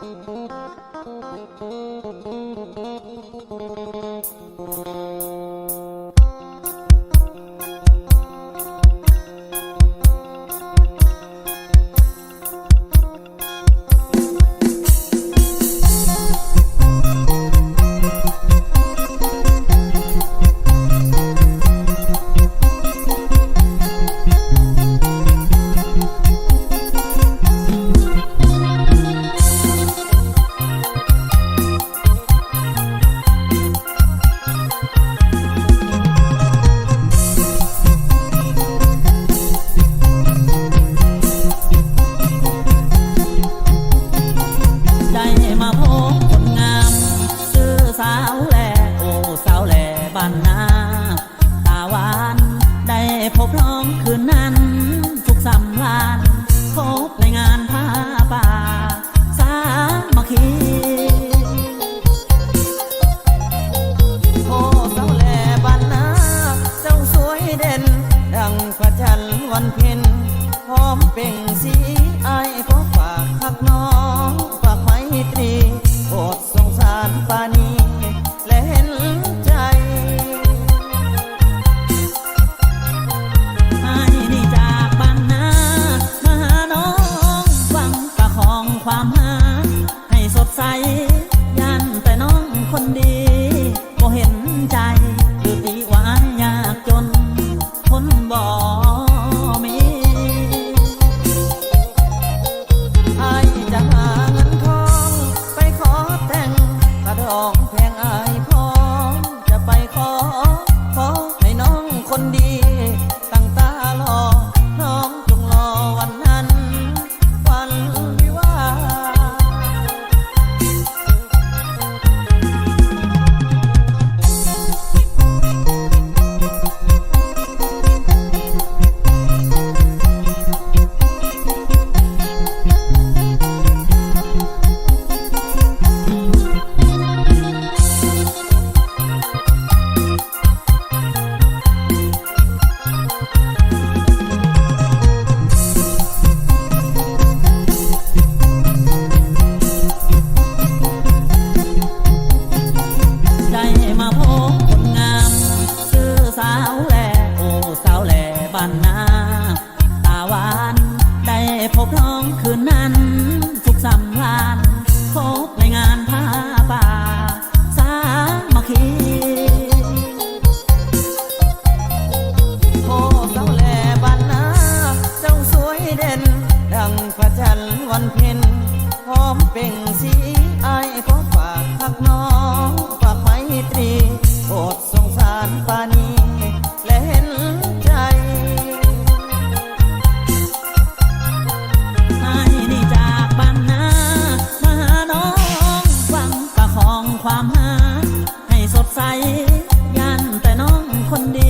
Thank you. พระจันทร์วันเพ็ญพร้อมเปล่งสีไอายขอฝากหักน้องฝากไม้ตรีโปรดสงสารปานีและเห็นใจไอ้นี่จากบ้านนามาหน้องฟังประคองความหาให้สดใสยันแต่น้องคนดีก็เห็นใจหรือตี น้าวแหล่โอ้สาวแหล่บ้านนาตาหวานได้พบน้องคืนนั้น สุขสำราญพบในงานผ้าป่า สามัคคีโอ้สาวแหล่บ้านนาเจ้าสวยเด่น ดังพระจันทร์วันเพ็ญพร้อมเปล่งสีไอายขอฝากหักน้องฝากไมตรี ย่านแต่น้องคนดี